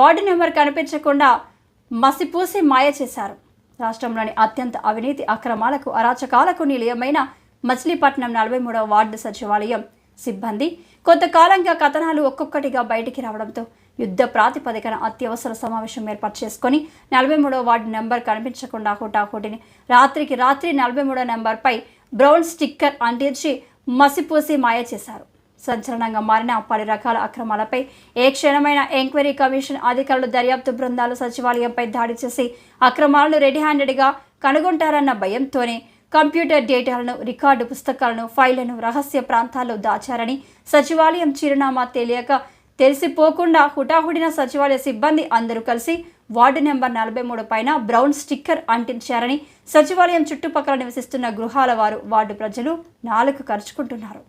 Ward number కనిపించకుండా మసిపూసి మాయ చేశారు. రాష్ట్రంలోని అత్యంత అవినీతి అక్రమాలకు అరాచకాలకు నిలయమైన మచిలీపట్నం నలభై మూడవ వార్డు సచివాలయం సిబ్బంది కొంతకాలంగా కథనాలు ఒక్కొక్కటిగా బయటికి రావడంతో యుద్ధ ప్రాతిపదికన అత్యవసర సమావేశం ఏర్పాటు చేసుకొని నలభై మూడవ వార్డు నెంబర్ కనిపించకుండా హుటాహుటిని రాత్రికి రాత్రి నలభై మూడో నెంబర్పై బ్రౌన్ స్టిక్కర్ అంటించి మసిపూసి మాయ చేశారు. సంచలనంగా మారిన పలు రకాల అక్రమాలపై ఏ క్షణమైన ఎంక్వైరీ కమిషన్ అధికారులు దర్యాప్తు బృందాలు సచివాలయంపై దాడి చేసి అక్రమాలను రెడీ హ్యాండెడ్గా కనుగొంటారన్న భయంతోనే కంప్యూటర్ డేటాలను రికార్డు పుస్తకాలను ఫైళ్ళను రహస్య ప్రాంతాల్లో దాచారని సచివాలయం చిరునామా తెలియక తెలిసిపోకుండా హుటాహుడిన సచివాలయ సిబ్బంది అందరూ కలిసి వార్డు నెంబర్ నలభై మూడు పైన బ్రౌన్ స్టిక్కర్ అంటించారని సచివాలయం చుట్టుపక్కల నివసిస్తున్న గృహాల వారు వార్డు ప్రజలు నాలుగు ఖర్చుకుంటున్నారు